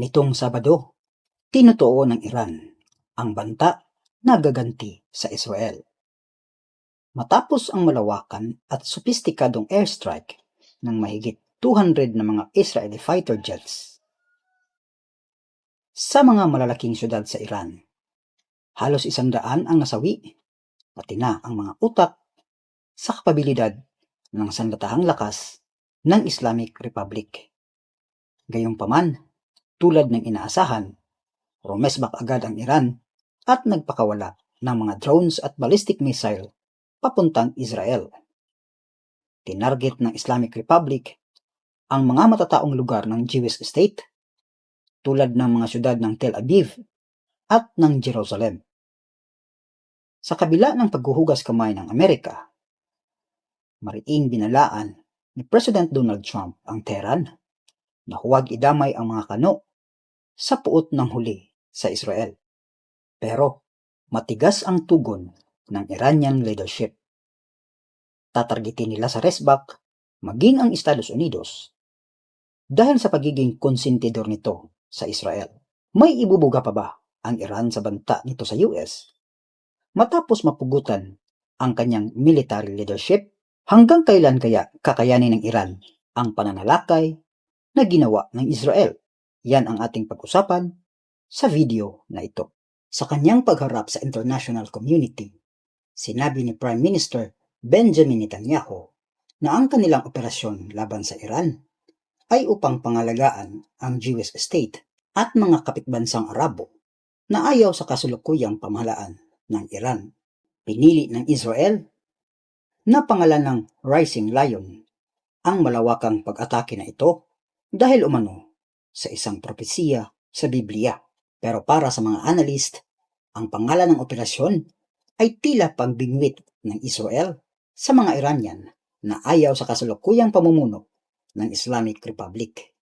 Nitong Sabado, tinutuo ng Iran ang banta na gaganti sa Israel. Matapos ang malawakan at sopistikadong airstrike ng mahigit 200 na mga Israeli fighter jets sa mga malalaking syudad sa Iran, halos isang daan ang nasawi, pati na ang mga utak sa kapabilidad ng sandatahang lakas ng Islamic Republic. Gayunpaman, tulad ng inaasahan, rumesbak agad ang Iran at nagpakawala ng mga drones at ballistic missile papuntang Israel. Tinarget ng Islamic Republic ang mga matataong lugar ng Jewish state tulad ng mga syudad ng Tel Aviv at ng Jerusalem. Sa kabila ng paghuhugas kamay ng Amerika, mariing binalaan ni President Donald Trump ang Tehran na huwag idamay ang mga kano sa puot ng huli sa Israel. Pero matigas ang tugon ng Iranian leadership. Tatargetin nila sa resback maging ang Estados Unidos dahil sa pagiging konsentidor nito sa Israel. May ibubuga pa ba ang Iran sa banta nito sa US? Matapos mapugutan ang kanyang military leadership, hanggang kailan kaya kakayanin ng Iran ang pananalakay na ginawa ng Israel? Yan ang ating pag-usapan sa video na ito. Sa kanyang pagharap sa international community, sinabi ni Prime Minister Benjamin Netanyahu na ang kanilang operasyon laban sa Iran ay upang pangalagaan ang Jewish state at mga kapitbansang Arabo na ayaw sa kasulukuyang pamahalaan ng Iran. Pinili ng Israel na pangalan ng Rising Lion ang malawakang pag-atake na ito dahil umano sa isang propesiya sa Biblia. Pero para sa mga analyst, ang pangalan ng operasyon ay tila pagbingwit ng Israel sa mga Iranian na ayaw sa kasulukuyang pamumuno ng Islamic Republic.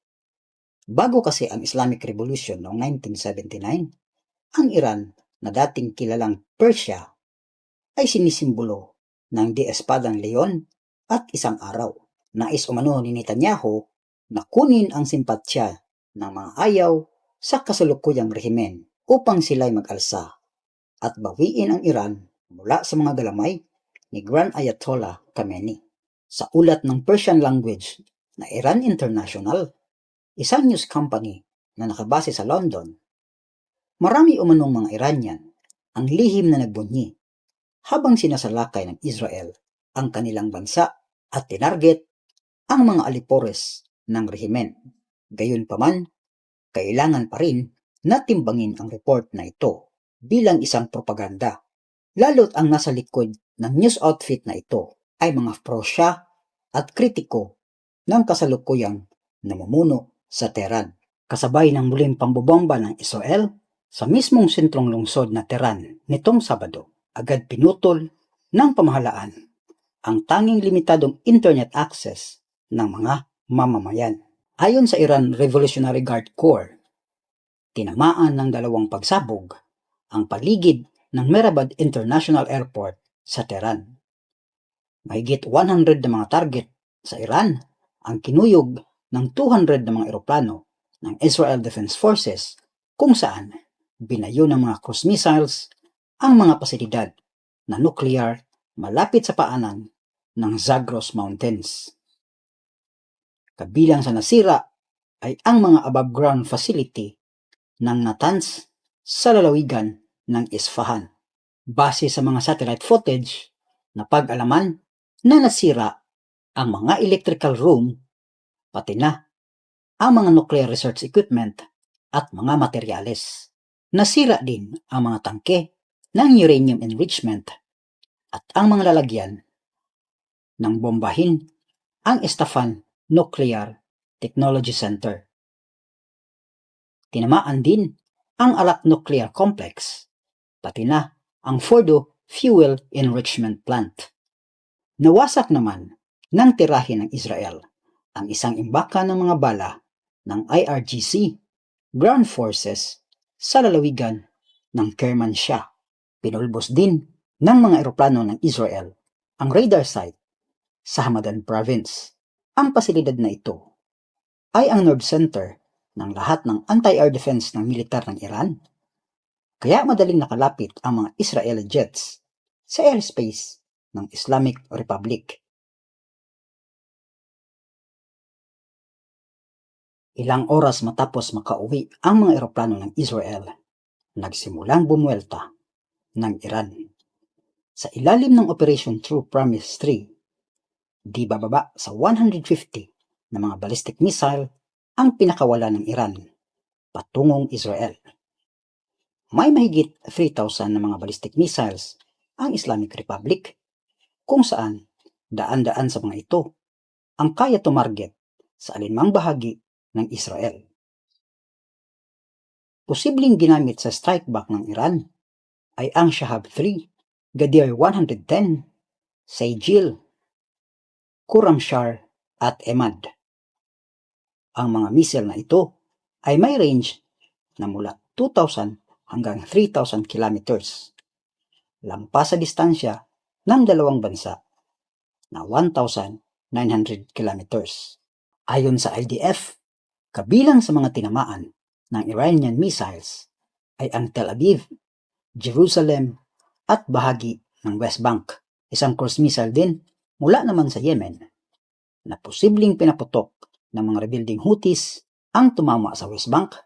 Bago kasi ang Islamic Revolution noong 1979, ang Iran na dating kilalang Persia ay sinisimbolo ng di espadang leon at isang araw. Nais umano ni Netanyahu na kunin ang simpatsya ng mga ayaw sa kasalukuyang rehimen upang sila'y mag-alsa at bawiin ang Iran mula sa mga galamay ni Grand Ayatollah Khamenei. Sa ulat ng Persian language na Iran International, isang news company na nakabase sa London, marami umanong mga Iranian ang lihim na nagbunyi habang sinasalakay ng Israel ang kanilang bansa at tinarget ang mga alipores ng rehimen. Gayunpaman, kailangan pa rin na timbangin ang report na ito bilang isang propaganda. Lalo't ang nasa likod ng news outfit na ito ay mga prosya at kritiko ng kasalukuyang namumuno sa Tehran. Kasabay ng muling pambobomba ng Israel sa mismong sentrong lungsod na Tehran nitong Sabado, agad pinutol ng pamahalaan ang tanging limitadong internet access ng mga mamamayan. Ayon sa Iran Revolutionary Guard Corps, tinamaan ng dalawang pagsabog ang paligid ng Mehrabad International Airport sa Tehran. Mahigit 100 na mga target sa Iran ang kinuyog ng 200 na mga eroplano ng Israel Defense Forces kung saan binayo ng mga cruise missiles ang mga pasilidad na nuclear malapit sa paanan ng Zagros Mountains. Kabilang sa nasira ay ang mga above-ground facility ng Natanz sa lalawigan ng Isfahan. Base sa mga satellite footage, na pag-alaman na nasira ang mga electrical room, pati na ang mga nuclear research equipment at mga materyales. Nasira din ang mga tangke ng uranium enrichment at ang mga lalagyan ng bombahin ang Estafan Nuclear Technology Center. Tinamaan din ang Alak Nuclear Complex, pati na ang Fordo Fuel Enrichment Plant. Nawasak naman ng tirahe ng Israel ang isang imbaka ng mga bala ng IRGC ground forces sa lalawigan ng Kermanshah. Pinulbos din ng mga eroplano ng Israel ang radar site sa Hamadan Province. Ang pasilidad na ito ay ang nerve center ng lahat ng anti-air defense ng militar ng Iran. Kaya madaling nakalapit ang mga Israeli jets sa airspace ng Islamic Republic. Ilang oras matapos makauwi ang mga eroplano ng Israel, nagsimulang bumuelta ng Iran. Sa ilalim ng Operation True Promise 3, di bababa sa 150 na mga ballistic missile ang pinakawala ng Iran patungong Israel. May mahigit 3,000 na mga ballistic missiles ang Islamic Republic kung saan daan-daan sa mga ito ang kaya tumarget sa alinmang bahagi ng Israel. Posibleng ginamit sa strike back ng Iran ay ang Shahab 3, Gadir 110, Saijil, Kuramshar at Emad. Ang mga missile na ito ay may range na mula 2,000 hanggang 3,000 kilometers. Lampas sa distansya ng dalawang bansa na 1,900 kilometers. Ayon sa IDF, kabilang sa mga tinamaan ng Iranian missiles ay ang Tel Aviv, Jerusalem at bahagi ng West Bank. Isang cruise missile din mula naman sa Yemen na posibleng pinaputok ng mga rebuilding Houthis ang tumama sa West Bank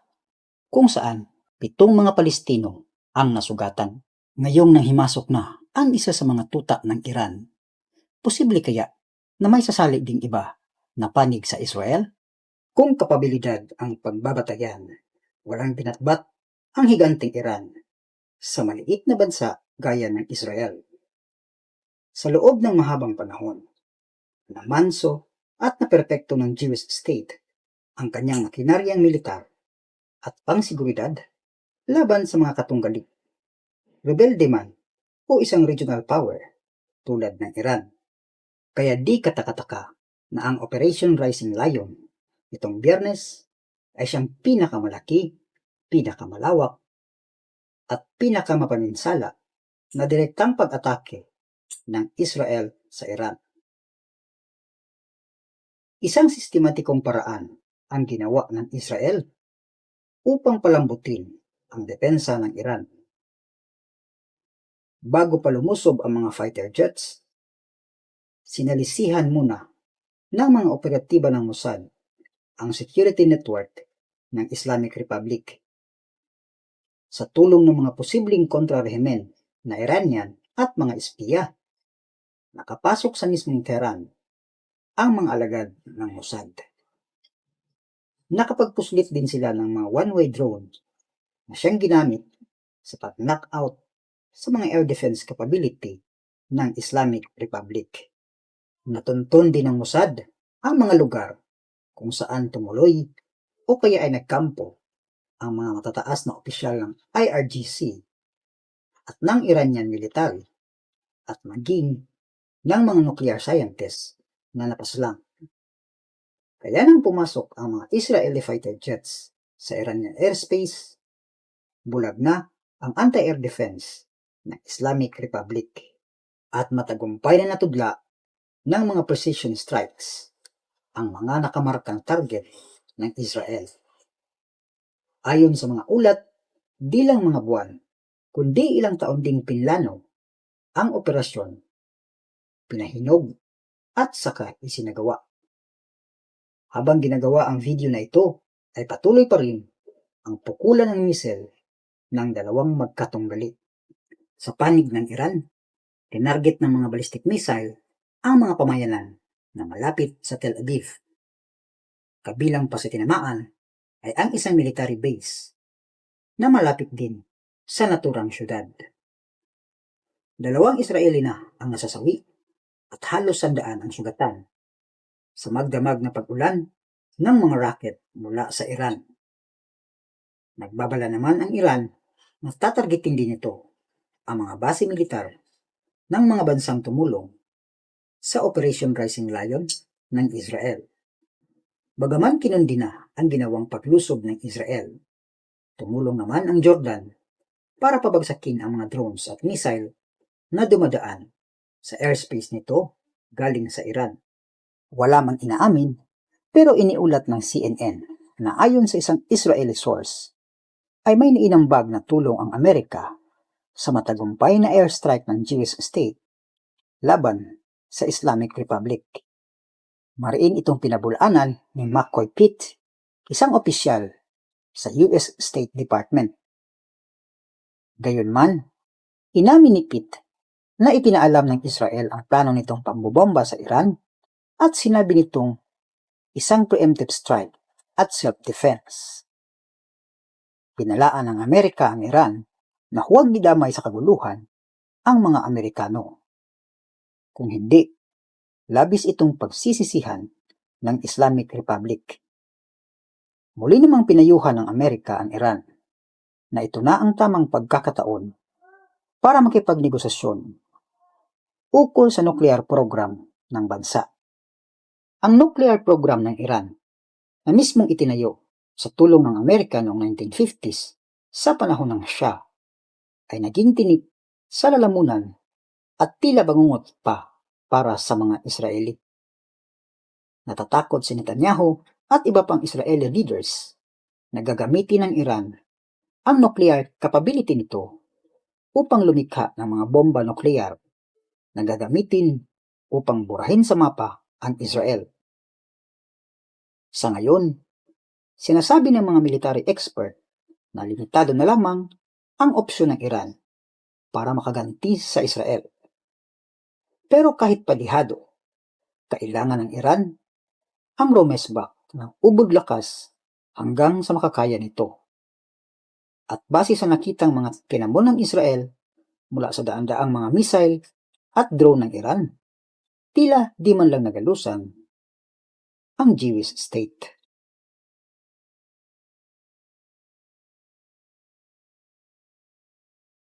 kung saan pitong mga Palestino ang nasugatan. Ngayong nang himasok na ang isa sa mga tuta ng Iran, posible kaya na may sasali ding iba na panig sa Israel? Kung kapabilidad ang pagbabatayan, walang binatbat ang higanting Iran sa maliit na bansa gaya ng Israel. Sa loob ng mahabang panahon, na manso at na perpekto ng Jewish state ang kanyang makinaryang militar at pangsiguridad laban sa mga katunggali, rebelde man o isang regional power tulad ng Iran. Kaya di katakataka na ang Operation Rising Lion itong biyernes ay siyang pinakamalaki, pinakamalawak, at pinakamapaninsala na direktang pag-atake ng Israel sa Iran. Isang sistematikong paraan ang ginawa ng Israel upang palambutin ang depensa ng Iran. Bago pa lumusob ang mga fighter jets, sinalisihan muna ng mga operatiba ng Mossad ang security network ng Islamic Republic. Sa tulong ng mga posibleng kontrarehimen na Iranian at mga espiya, nakapasok sa mismong Tehran ang mga alagad ng Mossad. Nakapagpuslit din sila ng mga one-way drone na siyang ginamit sa pag-knockout sa mga air defense capability ng Islamic Republic. Natuntun din ng Mossad ang mga lugar kung saan tumuloy o kaya ay nagkampo ang mga matataas na opisyal ng IRGC at ng Iranian military at maging ng mga nuclear scientists na napaslang. Kaya nang pumasok ang mga Israeli fighter jets sa Iranian airspace, bulag na ang anti-air defense ng Islamic Republic at matagumpay na natudla ng mga precision strikes ang mga nakamarkang target ng Israel. Ayon sa mga ulat, di lang mga buwan, kundi ilang taon ding pinlano ang operasyon, pinahinog at saka isinagawa. Habang ginagawa ang video na ito, ay patuloy pa rin ang pukulan ng misil ng dalawang magkatunggali. Sa panig ng Iran, tinarget ng mga ballistic missile ang mga pamayanan na malapit sa Tel Aviv. Kabilang pa sa tinamaan ay ang isang military base na malapit din sa naturang syudad. Dalawang Israeli na ang nasasawi at halos sandaan ang sugatan sa magdamag na pag-ulan ng mga rocket mula sa Iran. Nagbabala naman ang Iran na tatargetin din ito ang mga base militar ng mga bansang tumulong sa Operation Rising Lion ng Israel. Bagaman kinundi na ang ginawang paglusob ng Israel, tumulong naman ang Jordan para pabagsakin ang mga drones at missile na dumadaan sa airspace nito galing sa Iran. Wala man inaamin, pero iniulat ng CNN na ayon sa isang Israeli source, ay may niinambag na tulong ang Amerika sa matagumpay na airstrike ng Jewish state laban sa Islamic Republic. Mariin itong pinabulaanan ni McCoy Pitt, isang opisyal sa US State Department. Gayunman, inamin ni Pitt na ipinaalam ng Israel ang plano nitong pambobomba sa Iran at sinabi nitong isang preemptive strike at self-defense. Pinalaan ng Amerika ang Iran na huwag didamay sa kaguluhan ang mga Amerikano. Kung hindi, labis itong pagsisisihan ng Islamic Republic. Muli namang pinayuhan ng Amerika ang Iran na ito na ang tamang pagkakataon para makipagnegosasyon ukol sa nuclear program ng bansa. Ang nuclear program ng Iran na mismong itinayo sa tulong ng Amerika noong 1950s sa panahon ng Shah ay naging tinik sa lalamunan at tila bangungot pa para sa mga Israeli. Natatakot si Netanyahu at iba pang Israeli leaders na gagamitin ng Iran ang nuclear capability nito upang lumikha ng mga bomba nuklear na gagamitin upang burahin sa mapa ang Israel. Sa ngayon, sinasabi ng mga military expert na limitado na lamang ang opsyon ng Iran para makaganti sa Israel. Pero kahit palihado, kailangan ng Iran ang romesbak ng ubod lakas hanggang sa makakaya nito. At base sa nakitang mga kinamon ng Israel mula sa daan-daang mga missile at drone ng Iran, tila di man lang nagalusan ang Jewish state.